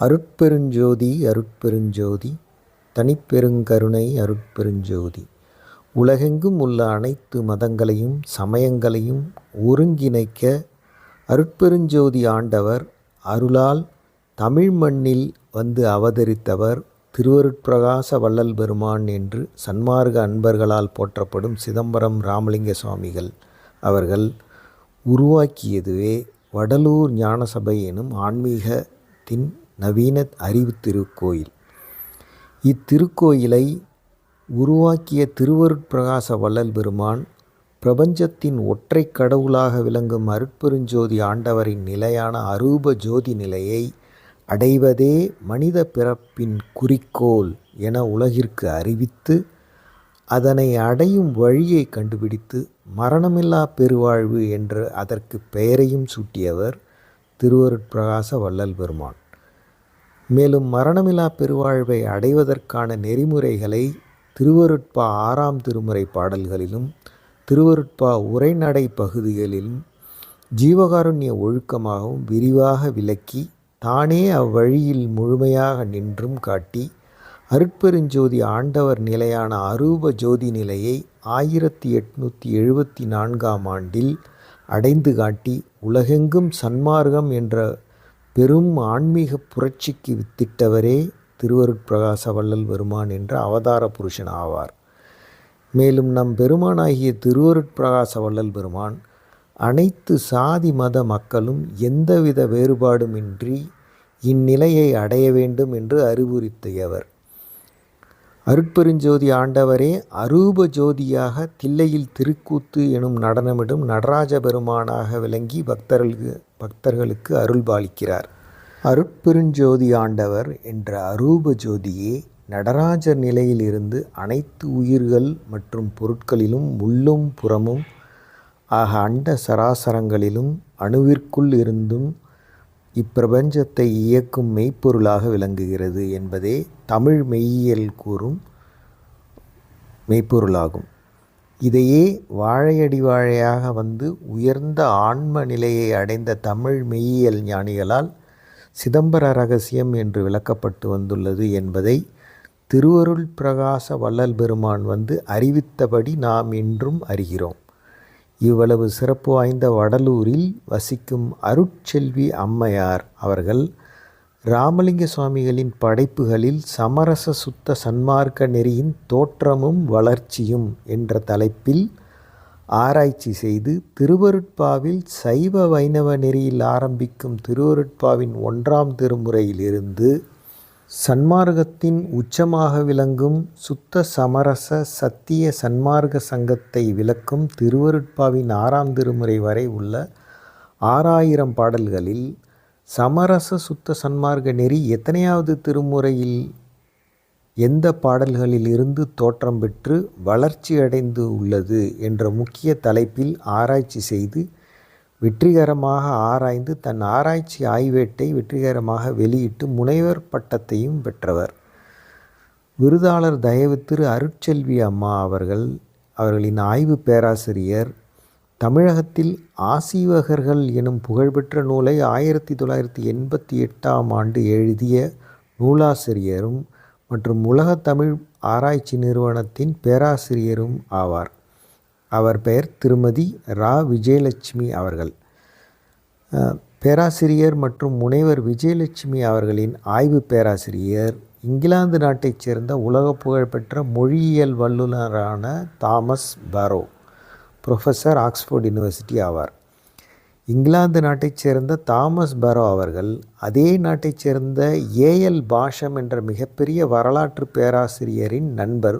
அருட்பெருஞ்சோதி அருட்பெருஞ்சோதி தனிப்பெருங்கருணை அருட்பெருஞ்சோதி. உலகெங்கும் உள்ள அனைத்து மதங்களையும் சமயங்களையும் ஒருங்கிணைக்க அருட்பெருஞ்சோதி ஆண்டவர் அருளால் தமிழ் மண்ணில் வந்து அவதரித்தவர் திருவருட்பிரகாச வள்ளல் பெருமான் என்று சன்மார்க்க அன்பர்களால் போற்றப்படும் சிதம்பரம் ராமலிங்க சுவாமிகள் அவர்கள் உருவாக்கியதுவே வடலூர் ஞானசபை எனும் ஆன்மீகத்தின் நவீன அறிவு திருக்கோயில் இத்திருக்கோயிலை உருவாக்கிய திருவருட்பிரகாச வள்ளல் பெருமான் பிரபஞ்சத்தின் ஒற்றை கடவுளாக விளங்கும் அருட்பெருஞ்சோதி ஆண்டவரின் நிலையான அரூப ஜோதி நிலையை அடைவதே மனித பிறப்பின் குறிக்கோள் என உலகிற்கு அறிவித்து அதனை அடையும் வழியை கண்டுபிடித்து மரணமில்லா பெருவாழ்வு என்று அதற்கு பெயரையும் சூட்டியவர் திருவருட்பிரகாச வள்ளல் பெருமான். மேலும் மரணமில்லா பெருவாழ்வை அடைவதற்கான நெறிமுறைகளை திருவருட்பா ஆறாம் திருமுறை பாடல்களிலும் திருவருட்பா உரைநடை பகுதிகளிலும் ஜீவகாருண்ய ஒழுக்கமாகவும் விரிவாக விளக்கி தானே அவ்வழியில் முழுமையாக நின்றும் காட்டி அருட்பெருஞ்சோதி ஆண்டவர் நிலையான அரூப ஜோதி நிலையை ஆயிரத்தி எட்நூற்றி எழுபத்தி நான்காம் ஆண்டில் அடைந்து காட்டி உலகெங்கும் சன்மார்க்கம் என்ற பெரும் ஆன்மீக புரட்சிக்கு வித்திட்டவரே திருவருட்பிரகாச வள்ளல் பெருமான் என்ற அவதார புருஷன் ஆவார். மேலும் நம் பெருமானாகிய திருவருட்பிரகாச வள்ளல் பெருமான் அனைத்து சாதி மத மக்களும் எந்தவித வேறுபாடுமின்றி இந்நிலையை அடைய வேண்டும் என்று அறிவுறுத்தியவர். அருட்பெருஞ்சோதி ஆண்டவரே அரூப ஜோதியாக தில்லையில் திருக்கூத்து எனும் நடனமிடும் நடராஜ பெருமானாக விளங்கி பக்தர்களுக்கு பக்தர்களுக்கு அருள்பாலிக்கிறார். அருட்பெருஞ்சோதி ஆண்டவர் என்ற அரூப ஜோதியே நடராஜர் நிலையிலிருந்து அனைத்து உயிர்கள் மற்றும் பொருட்களிலும் உள்ளும் புறமும் ஆக அண்ட சராசரங்களிலும் அணுவிற்குள் இருந்தும் இப்பிரபஞ்சத்தை இயக்கும் மெய்ப்பொருளாக விளங்குகிறது என்பதே தமிழ் மெய்யியல் கூறும் மெய்ப்பொருளாகும். இதையே வாழையடி வாழையாக வந்து உயர்ந்த ஆன்ம நிலையை அடைந்த தமிழ் மெய்யியல் ஞானிகளால் சிதம்பர ரகசியம் என்று விளக்கப்பட்டு வந்துள்ளது என்பதை திருவருள் பிரகாச வள்ளல் பெருமான் வந்து அறிவித்தபடி நாம் இன்றும் அறிகிறோம். இவ்வளவு சிறப்பு வாய்ந்த வடலூரில் வசிக்கும் அருட்செல்வி அம்மையார் அவர்கள் ராமலிங்க சுவாமிகளின் படைப்புகளில் சமரச சுத்த சன்மார்க்க நெறியின் தோற்றமும் வளர்ச்சியும் என்ற தலைப்பில் ஆராய்ச்சி செய்து திருவருட்பாவில் சைவ வைணவ நெறியில் ஆரம்பிக்கும் திருவருட்பாவின் ஒன்றாம் திருமுறையிலிருந்து சன்மார்க்கத்தின் உச்சமாக விளங்கும் சுத்த சமரச சத்திய சன்மார்க்க சங்கத்தை விளக்கும் திருவருட்பாவின் ஆறாம் திருமுறை வரை உள்ள ஆறாயிரம் பாடல்களில் சமரச சுத்த சன்மார்க்க நெறி எத்தனையாவது திருமுறையில் எந்த பாடல்களில் இருந்து தோற்றம் பெற்று வளர்ச்சி அடைந்து உள்ளது என்ற முக்கிய தலைப்பில் ஆராய்ச்சி செய்து வெற்றிகரமாக ஆராய்ந்து தன் ஆராய்ச்சி ஆய்வேட்டை வெற்றிகரமாக வெளியிட்டு முனைவர் பட்டத்தையும் பெற்றவர். விருதாளர் தயவு திரு அருட்செல்வி அம்மா அவர்கள் அவர்களின் ஆய்வு பேராசிரியர் தமிழகத்தில் ஆசீவகர்கள் எனும் புகழ்பெற்ற நூலை ஆயிரத்தி தொள்ளாயிரத்தி எண்பத்தி எட்டாம் ஆண்டு எழுதிய நூலாசிரியரும் மற்றும் உலக தமிழ் ஆராய்ச்சி நிறுவனத்தின் பேராசிரியரும் ஆவார். அவர் பெயர் திருமதி ரா. விஜயலட்சுமி அவர்கள். பேராசிரியர் மற்றும் முனைவர் விஜயலட்சுமி அவர்களின் ஆய்வு பேராசிரியர் இங்கிலாந்து நாட்டைச் சேர்ந்த உலக புகழ்பெற்ற மொழியியல் வல்லுநரான Thomas Burrow. Professor Oxford university ஆவார். இங்கிலாந்து நாட்டைச் சேர்ந்த தாமஸ் பாரோ அவர்கள் அதே நாட்டைச் சேர்ந்த ஏஎல் பாஷம் என்ற மிகப்பெரிய வரலாற்று பேராசிரியரின் நண்பர்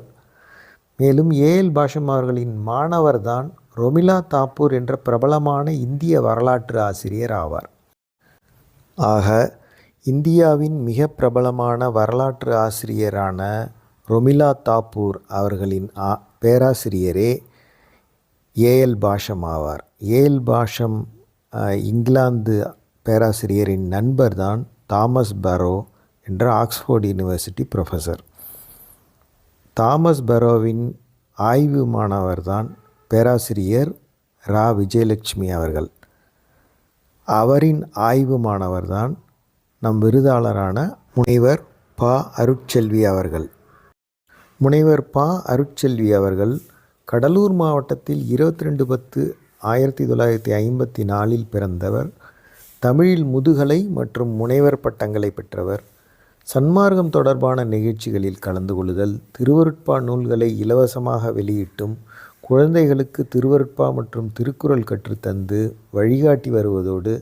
மேலும் ஏஎல் பாஷம் அவர்களின் மாணவர்தான் ரொமிலா தாப்பூர் என்ற பிரபலமான இந்திய வரலாற்று ஆசிரியர் ஆவார். ஆக இந்தியாவின் மிக பிரபலமான வரலாற்று ஆசிரியரான ரொமிலா தாப்பூர் அவர்களின் ஆ பேராசிரியரே ஏஎல் பாஷம் ஆவார். ஏஎல் பாஷம் இங்கிலாந்து பேராசிரியரின் நண்பர் தான் தாமஸ் பரோ என்ற ஆக்ஸ்ஃபோர்ட் யூனிவர்சிட்டி ப்ரொஃபஸர். தாமஸ் பரோவின் ஆய்வு மாணவர்தான் பேராசிரியர் ரா. விஜயலட்சுமி அவர்கள். அவரின் ஆய்வு மாணவர் தான் நம் விருதாளரான முனைவர் பா. அருட்செல்வி அவர்கள். முனைவர் பா. அருட்செல்வி அவர்கள் கடலூர் மாவட்டத்தில் இருபத்தி ரெண்டு பத்து ஆயிரத்தி தொள்ளாயிரத்தி ஐம்பத்தி நாலில் பிறந்தவர் தமிழில் முதுகலை மற்றும் முனைவர் பட்டங்களை பெற்றவர் சன்மார்க்கம் தொடர்பான நிகழ்ச்சிகளில் கலந்து கொள்ளுதல் திருவருட்பா நூல்களை இலவசமாக வெளியிட்டும் குழந்தைகளுக்கு திருவருட்பா மற்றும் திருக்குறள் கற்றுத்தந்து வழிகாட்டி வருவதோடு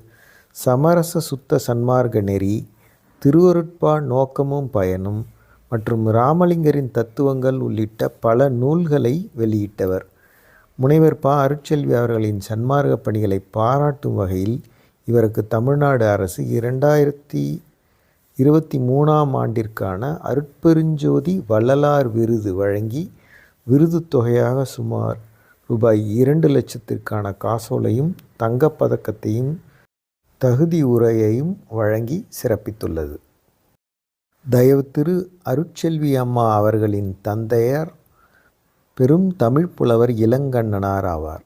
சமரச சுத்த சன்மார்க்க நெறி திருவருட்பா நோக்கமும் பயனும் மற்றும் ராமலிங்கரின் தத்துவங்கள் உள்ளிட்ட பல நூல்களை வெளியிட்டவர். முனைவர் ப. அருட்செல்வி அவர்களின் சன்மார்க்க பணிகளை பாராட்டும் வகையில் இவருக்கு தமிழ்நாடு அரசு இரண்டாயிரத்தி இருபத்தி மூணாம் ஆண்டிற்கான அருட்பெருஞ்சோதி வள்ளலார் விருது வழங்கி விருது தொகையாக சுமார் ரூபாய் இரண்டு லட்சத்திற்கான காசோலையும் தங்கப்பதக்கத்தையும் தகுதி உரையையும் வழங்கி சிறப்பித்துள்ளது. தயவு திரு அருட்செல்வி அம்மா அவர்களின் தந்தையார் பெரும் தமிழ் புலவர் இளங்கண்ணனார் ஆவார்.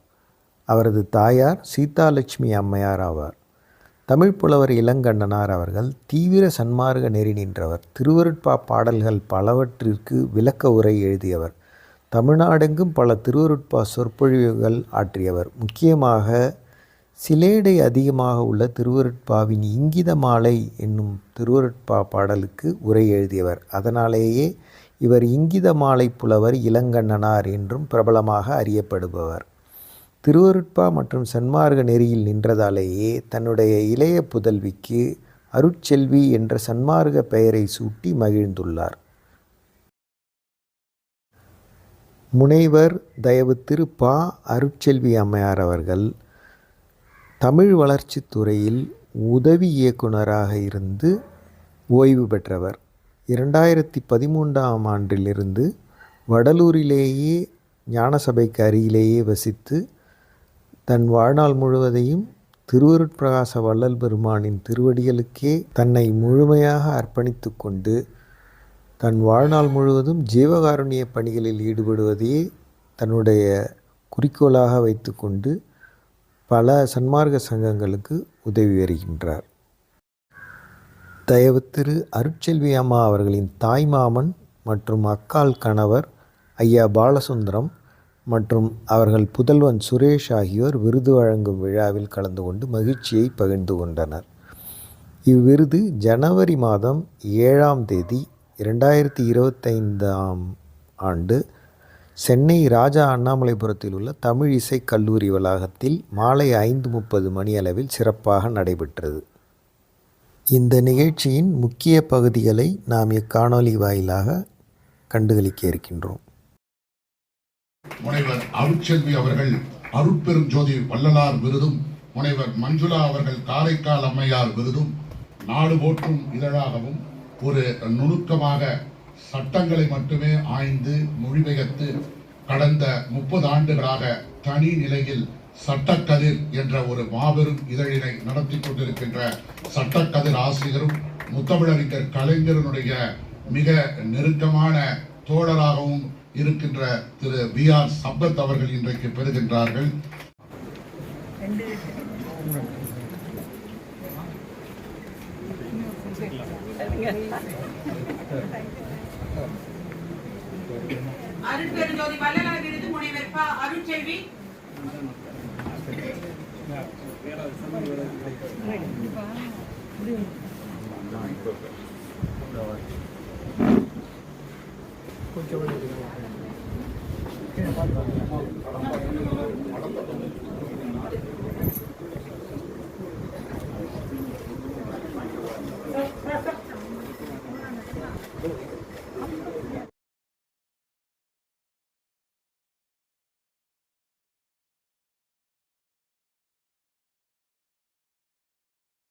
அவரது தாயார் சீதாலட்சுமி அம்மையார் ஆவார். தமிழ் புலவர் இளங்கண்ணனார் அவர்கள் தீவிர சன்மார்க்க நெறி நின்றவர். திருவருட்பா பாடல்கள் பலவற்றிற்கு விளக்க உரை எழுதியவர். தமிழ்நாடெங்கும் பல திருவருட்பா சொற்பொழிவுகள் ஆற்றியவர். முக்கியமாக சிலேடை அதிகமாக உள்ள திருவருட்பாவின் இங்கித மாலை என்னும் திருவருட்பா பாடலுக்கு உரை எழுதியவர். அதனாலேயே இவர் இங்கித மாலை புலவர் இளங்கண்ணனார் என்றும் பிரபலமாக அறியப்படுபவர். திருவருட்பா மற்றும் சன்மார்க்க நெறியில் நின்றதாலேயே தன்னுடைய இளைய புதல்விக்கு அருட்செல்வி என்ற சன்மார்க்க பெயரை சூட்டி மகிழ்ந்துள்ளார். முனைவர் தயவு திரு பா அருட்செல்வி அம்மையார் அவர்கள் தமிழ் வளர்ச்சித்துறையில் உதவி இயக்குனராக இருந்து ஓய்வு பெற்றவர். இரண்டாயிரத்தி பதிமூன்றாம் ஆண்டிலிருந்து வடலூரிலேயே ஞானசபைக்கு அருகிலேயே வசித்து தன் வாழ்நாள் முழுவதையும் திருவருட்பிரகாச வள்ளல் பெருமானின் திருவடிகளுக்கே தன்னை முழுமையாக அர்ப்பணித்து கொண்டு தன் வாழ்நாள் முழுவதும் ஜீவகாருண்ய பணிகளில் ஈடுபடுவதையே தன்னுடைய குறிக்கோளாக வைத்துக்கொண்டு பல சன்மார்க்க சங்கங்களுக்கு உதவி வருகின்றார். தயவு திரு அருட்செல்வி அம்மா அவர்களின் தாய்மாமன் மற்றும் அக்கால் கணவர் ஐயா பாலசுந்தரம் மற்றும் அவர்கள் புதல்வன் சுரேஷ் ஆகியோர் விருது வழங்கும் விழாவில் கலந்து கொண்டு மகிழ்ச்சியை பகிர்ந்து கொண்டனர். இவ்விருது ஜனவரி மாதம் ஏழாம் தேதி இரண்டாயிரத்தி இருபத்தைந்தாம் ஆண்டு சென்னை ராஜா அண்ணாமலைபுரத்தில் உள்ள தமிழ் இசை கல்லூரி வளாகத்தில் மாலை ஐந்து முப்பது மணியளவில் சிறப்பாக நடைபெற்றது. இந்த நிகழ்ச்சியின் முக்கிய பகுதிகளை நாம் இக்காணொலி வாயிலாக கண்டுகளிக்க இருக்கின்றோம். முனைவர் அருட்செல்வி அவர்கள் அருட்பெரும் ஜோதி வள்ளலார் விருதும் முனைவர் மஞ்சுளா அவர்கள் காரைக்கால் அம்மையார் விருதும் நாடு போற்றும் இதழாகவும் ஒரு நுணுக்கமாக சட்டங்களை மட்டுமே ஆய்ந்து மொழிபெயர்த்து கடந்த முப்பது ஆண்டுகளாக தனி நிலையில் சட்டக்கதிர் என்ற ஒரு மாபெரும் இதழினை நடத்தி கொண்டிருக்கின்ற சட்டக்கதிர் ஆசிரியரும் முத்தமிழறிஞர் கலைஞரனுடைய மிக நெருக்கமான தோழராகவும் இருக்கின்ற திரு பி ஆர் சம்பத் அவர்கள் இன்றைக்கு பெறுகின்றார்கள். அருட்பெருஞ்சோதி வள்ளலார் விருது முனைவர் ப அருட்செல்வி